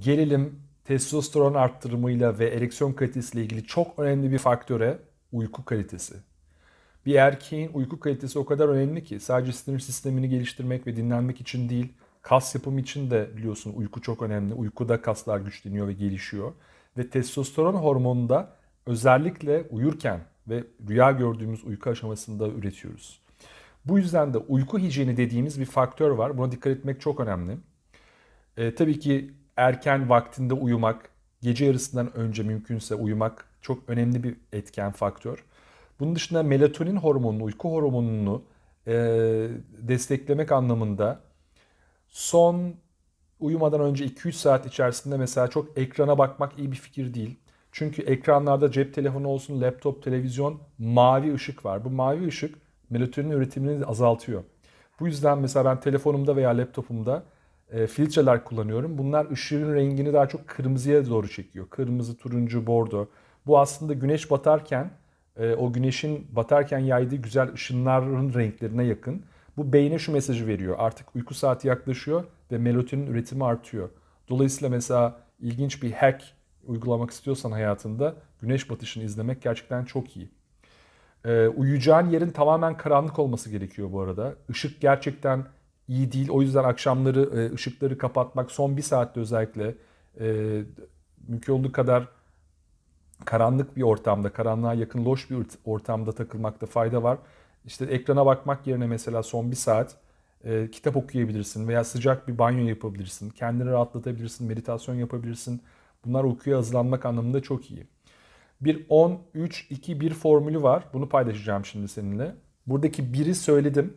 gerilim, testosteron arttırımıyla ve ereksiyon kalitesiyle ilgili çok önemli bir faktöre uyku kalitesi. Bir erkeğin uyku kalitesi o kadar önemli ki sadece sinir sistemini geliştirmek ve dinlenmek için değil, kas yapımı için de biliyorsun uyku çok önemli. Uykuda kaslar güçleniyor ve gelişiyor. Ve testosteron hormonunu da özellikle uyurken ve rüya gördüğümüz uyku aşamasında üretiyoruz. Bu yüzden de uyku hijyeni dediğimiz bir faktör var. Buna dikkat etmek çok önemli. E, tabii ki erken vaktinde uyumak, gece yarısından önce mümkünse uyumak çok önemli bir etken faktör. Bunun dışında melatonin hormonunu, uyku hormonunu e, desteklemek anlamında son uyumadan önce 2-3 saat içerisinde mesela çok ekrana bakmak iyi bir fikir değil. Çünkü ekranlarda cep telefonu olsun, laptop, televizyon mavi ışık var. Bu mavi ışık melatonin üretimini azaltıyor. Bu yüzden mesela ben telefonumda veya laptopumda e, filtreler kullanıyorum. Bunlar ışığın rengini daha çok kırmızıya doğru çekiyor. Kırmızı, turuncu, bordo. Bu aslında güneş batarken e, o güneşin batarken yaydığı güzel ışınların renklerine yakın. Bu beyne şu mesajı veriyor. Artık uyku saati yaklaşıyor ve melatonin üretimi artıyor. Dolayısıyla mesela ilginç bir hack uygulamak istiyorsan hayatında güneş batışını izlemek gerçekten çok iyi. Ee, uyuyacağın yerin tamamen karanlık olması gerekiyor bu arada. Işık gerçekten iyi değil. O yüzden akşamları e, ışıkları kapatmak son bir saatte özellikle e, mümkün olduğu kadar karanlık bir ortamda, karanlığa yakın loş bir ortamda takılmakta fayda var. İşte ekrana bakmak yerine mesela son bir saat e, kitap okuyabilirsin veya sıcak bir banyo yapabilirsin. Kendini rahatlatabilirsin, meditasyon yapabilirsin. Bunlar uykuya hazırlanmak anlamında çok iyi. Bir 10, 3, 2, 1 formülü var. Bunu paylaşacağım şimdi seninle. Buradaki biri söyledim.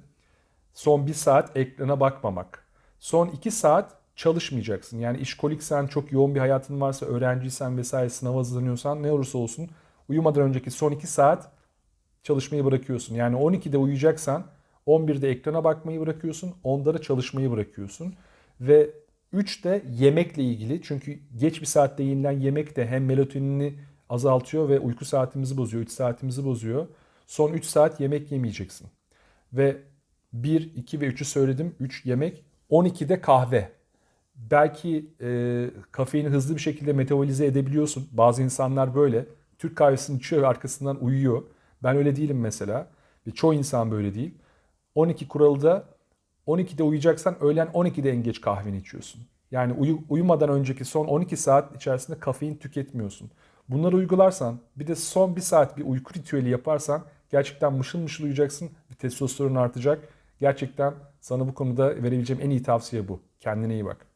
Son bir saat ekrana bakmamak. Son iki saat çalışmayacaksın. Yani işkoliksen, çok yoğun bir hayatın varsa, öğrenciysen vesaire sınava hazırlanıyorsan ne olursa olsun uyumadan önceki son iki saat çalışmayı bırakıyorsun. Yani 12'de uyuyacaksan 11'de ekrana bakmayı bırakıyorsun, 10'da da çalışmayı bırakıyorsun. Ve 3'te yemekle ilgili çünkü geç bir saatte yenilen yemek de hem melatonini azaltıyor ve uyku saatimizi bozuyor, 3 saatimizi bozuyor. Son 3 saat yemek yemeyeceksin. Ve 1, 2 ve 3'ü söyledim. 3 yemek. 12'de kahve. Belki e, kafeini hızlı bir şekilde metabolize edebiliyorsun. Bazı insanlar böyle. Türk kahvesini içiyor ve arkasından uyuyor. Ben öyle değilim mesela. Ve çoğu insan böyle değil. 12 kuralı da 12'de uyuyacaksan öğlen 12'de en geç kahveni içiyorsun. Yani uyu, uyumadan önceki son 12 saat içerisinde kafein tüketmiyorsun. Bunları uygularsan bir de son bir saat bir uyku ritüeli yaparsan gerçekten mışıl mışıl uyuyacaksın. Bir testosteron artacak. Gerçekten sana bu konuda verebileceğim en iyi tavsiye bu. Kendine iyi bak.